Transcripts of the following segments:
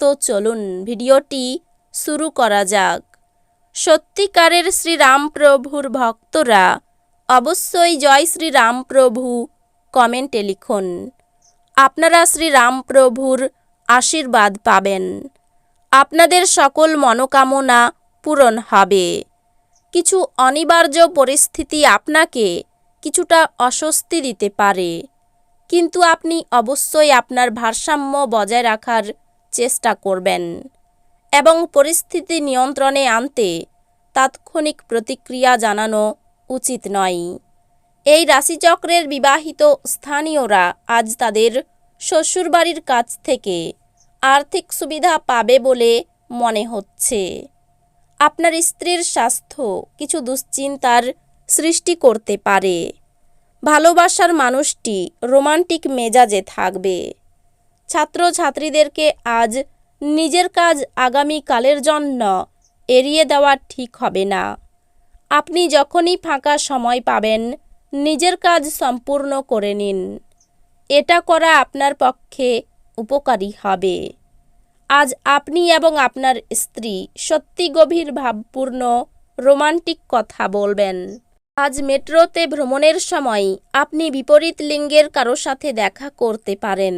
তো চলুন ভিডিওটি শুরু করা যাক। সত্যিকারের শ্রীরামপ্রভুর ভক্তরা অবশ্যই জয় শ্রীরামপ্রভু কমেন্টে লিখুন। আপনারা শ্রীরামপ্রভুর আশীর্বাদ পাবেন। আপনাদের সকল মনোকামনা পূরণ হবে। কিছু অনিবার্য পরিস্থিতি আপনাকে কিছুটা অস্বস্তি দিতে পারে। কিন্তু আপনি অবশ্যই আপনার ভারসাম্য বজায় রাখার চেষ্টা করবেন এবং পরিস্থিতি নিয়ন্ত্রণে আনতে তাৎক্ষণিক প্রতিক্রিয়া জানানো উচিত নয়। এই রাশিচক্রের বিবাহিত স্থানীয়রা আজ তাদের শ্বশুরবাড়ির কাছ থেকে আর্থিক সুবিধা পাবে বলে মনে হচ্ছে। আপনার স্ত্রীর স্বাস্থ্য কিছু দুশ্চিন্তার সৃষ্টি করতে পারে। ভালোবাসার মানুষটি রোমান্টিক মেজাজে থাকবে। ছাত্রছাত্রীদেরকে আজ নিজের কাজ আগামী কালের জন্য এড়িয়ে দেওয়া ঠিক হবে না। আপনি যখনই ফাঁকা সময় পাবেন, নিজের কাজ সম্পূর্ণ করে নিন। এটা করা আপনার পক্ষে উপকারী হবে। আজ আপনি এবং আপনার স্ত্রী সত্যি গভীর ভাবপূর্ণ, রোমান্টিক কথা বলবেন। আজ মেট্রোতে ভ্রমণের সময় আপনি বিপরীত লিঙ্গের কারও সাথে দেখা করতে পারেন।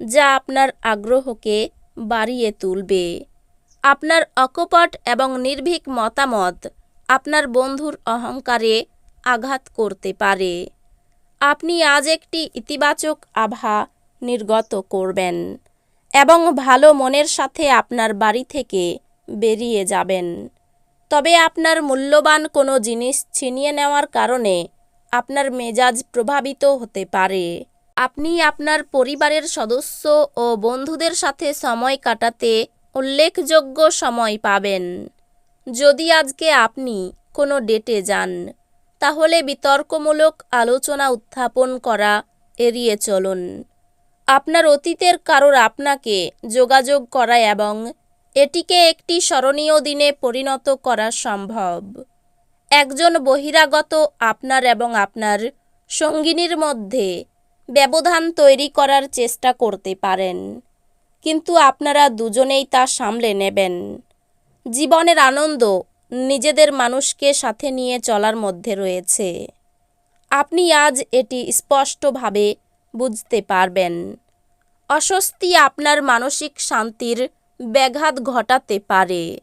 যা আপনার আগ্রহকে বাড়িয়ে তুলবে। আপনার অকপট এবং নির্ভীক মতামত আপনার বন্ধুর অহংকারে আঘাত করতে পারে। আপনি আজ একটি ইতিবাচক আভা নির্গত করবেন এবং ভালো মনের সাথে আপনার বাড়ি থেকে বেরিয়ে যাবেন। তবে আপনার মূল্যবান কোনো জিনিস ছিনিয়ে নেওয়ার কারণে আপনার মেজাজ প্রভাবিত হতে পারে। আপনি আপনার পরিবারের সদস্য ও বন্ধুদের সাথে সময় কাটাতে উল্লেখযোগ্য সময় পাবেন। যদি আজকে আপনি কোনো ডেটে যান, তাহলে বিতর্কমূলক আলোচনা উত্থাপন করা এড়িয়ে চলুন। আপনার অতীতের কারোর আপনাকে যোগাযোগ করা এবং এটিকে একটি স্মরণীয় দিনে পরিণত করা সম্ভব। একজন বহিরাগত আপনার এবং আপনার সঙ্গিনীর মধ্যে ব্যবধান তৈরি করার চেষ্টা করতে পারেন। কিন্তু আপনারা দুজনেই তা সামলে নেবেন। জীবনের আনন্দ নিজেদের মানুষকে সাথে নিয়ে চলার মধ্যে রয়েছে। আপনি আজ এটি স্পষ্টভাবে বুঝতে পারবেন। অস্বস্তি আপনার মানসিক শান্তির ব্যাঘাত ঘটাতে পারে।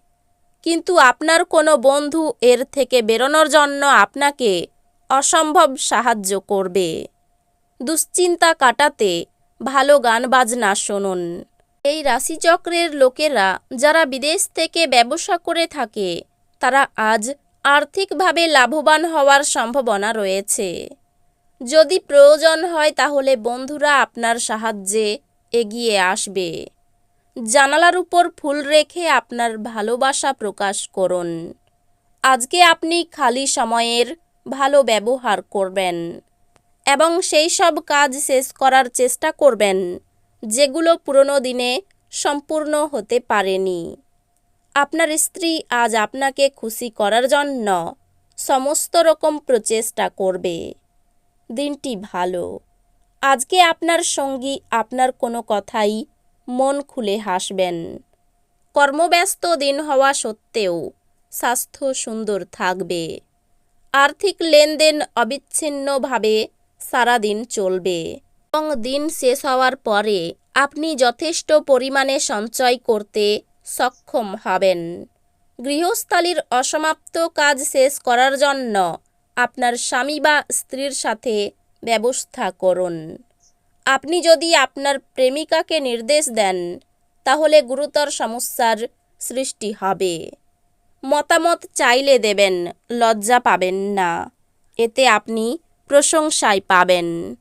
কিন্তু আপনার কোনো বন্ধু এর থেকে বেরোনোর জন্য আপনাকে অসম্ভব সাহায্য করবে। দুশ্চিন্তা কাটাতে ভালো গান বাজনা শুনুন। এই রাশিচক্রের লোকেরা যারা বিদেশ থেকে ব্যবসা করে থাকে, তারা আজ আর্থিকভাবে লাভবান হওয়ার সম্ভাবনা রয়েছে। যদি প্রয়োজন হয় তাহলে বন্ধুরা আপনার সাহায্যে এগিয়ে আসবে। জানালার উপর ফুল রেখে আপনার ভালোবাসা প্রকাশ করুন। আজকে আপনি খালি সময়ের ভালো ব্যবহার করবেন। এবং সেই সব কাজ শেষ করার চেষ্টা করবেন, যেগুলো পুরনো দিনে সম্পূর্ণ হতে পারেনি। আপনার স্ত্রী আজ আপনাকে খুশি করার জন্য সমস্ত রকম প্রচেষ্টা করবে। দিনটি ভালো। আজকে আপনার সঙ্গী আপনার কোনো কথাই মন খুলে হাসবেন। কর্মব্যস্ত দিন হওয়া সত্ত্বেও স্বাস্থ্য সুন্দর থাকবে। আর্থিক লেনদেন অবিচ্ছিন্নভাবে সারাদিন চলবে। এবং দিন শেষ হওয়ার পরে আপনি যথেষ্ট পরিমাণে সঞ্চয় করতে সক্ষম হবেন। গৃহস্থালির অসমাপ্ত কাজ শেষ করার জন্য আপনার স্বামী বা স্ত্রীর সাথে ব্যবস্থা করুন। আপনি যদি আপনার প্রেমিকাকে নির্দেশ দেন, তাহলে গুরুতর সমস্যার সৃষ্টি হবে। মতামত চাইলে দেবেন, লজ্জা পাবেন না। এতে আপনি প্রশংসায় পাবেন।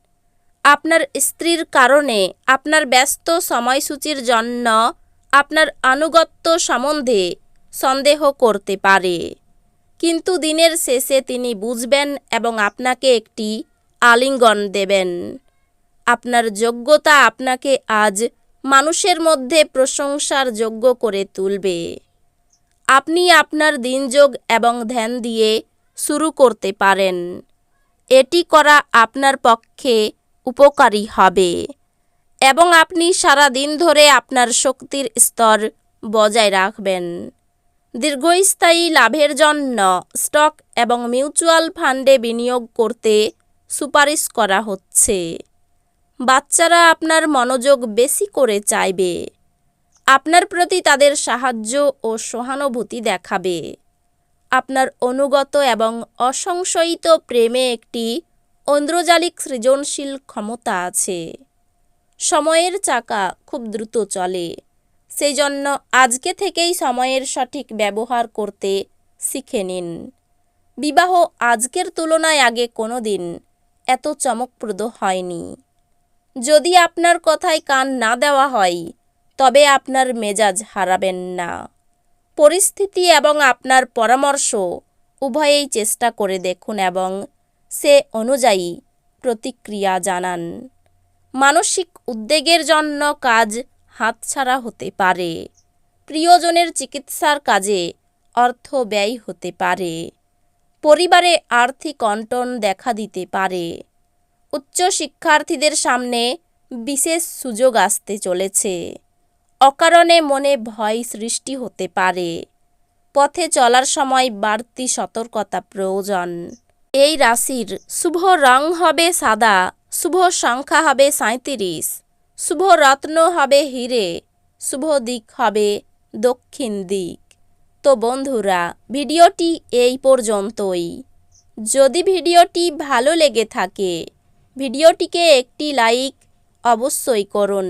আপনার স্ত্রীর কারণে আপনার ব্যস্ত সময়সূচির জন্য আপনার আনুগত্য সম্বন্ধে সন্দেহ করতে পারে। কিন্তু দিনের শেষে তিনি বুঝবেন এবং আপনাকে একটি আলিঙ্গন দেবেন। আপনার যোগ্যতা আপনাকে আজ মানুষের মধ্যে প্রশংসার যোগ্য করে তুলবে। আপনি আপনার দিনযোগ এবং ধ্যান দিয়ে শুরু করতে পারেন। এটি করা আপনার পক্ষে উপকারী হবে এবং আপনি সারা দিন ধরে আপনার শক্তির স্তর বজায় রাখবেন। দীর্ঘস্থায়ী লাভের জন্য স্টক এবং মিউচুয়াল ফান্ডে বিনিয়োগ করতে সুপারিশ করা হচ্ছে। বাচ্চারা আপনার মনোযোগ বেশি করে চাইবে। আপনার প্রতি তাদের সাহায্য ও সহানুভূতি দেখাবে। আপনার অনুগত এবং অসংশয়িত প্রেমে একটি ঐন্দ্রজালিক সৃজনশীল ক্ষমতা আছে। সময়ের চাকা খুব দ্রুত চলে। সেই জন্য আজকে থেকেই সময়ের সঠিক ব্যবহার করতে শিখে নিন। বিবাহ আজকের তুলনায় আগে কোনো দিন এত চমকপ্রদ হয়নি। যদি আপনার কথায় কান না দেওয়া হয়, তবে আপনার মেজাজ হারাবেন না। পরিস্থিতি এবং আপনার পরামর্শ উভয়েই চেষ্টা করে দেখুন এবং সে অনুযায়ী প্রতিক্রিয়া জানান। মানসিক উদ্বেগের জন্য কাজ হাতছাড়া হতে পারে। প্রিয়জনের চিকিৎসার কাজে অর্থ ব্যয় হতে পারে। পরিবারে আর্থিক অন্টন দেখা দিতে পারে। উচ্চ শিক্ষার্থীদের সামনে বিশেষ সুযোগ আসতে চলেছে। অকারণে মনে ভয় সৃষ্টি হতে পারে। পথে চলার সময় বাড়তি সতর্কতা প্রয়োজন। এই রাশির শুভ রং হবে সাদা, শুভ সংখ্যা হবে সাঁত্রিশ শুভ রত্ন হবে হিরে, শুভ দিক হবে দক্ষিণ দিক। তো বন্ধুরা, ভিডিওটি এই পর্যন্তই। যদি ভিডিওটি ভালো লেগে থাকে, ভিডিওটিকে একটি লাইক অবশ্যই করুন।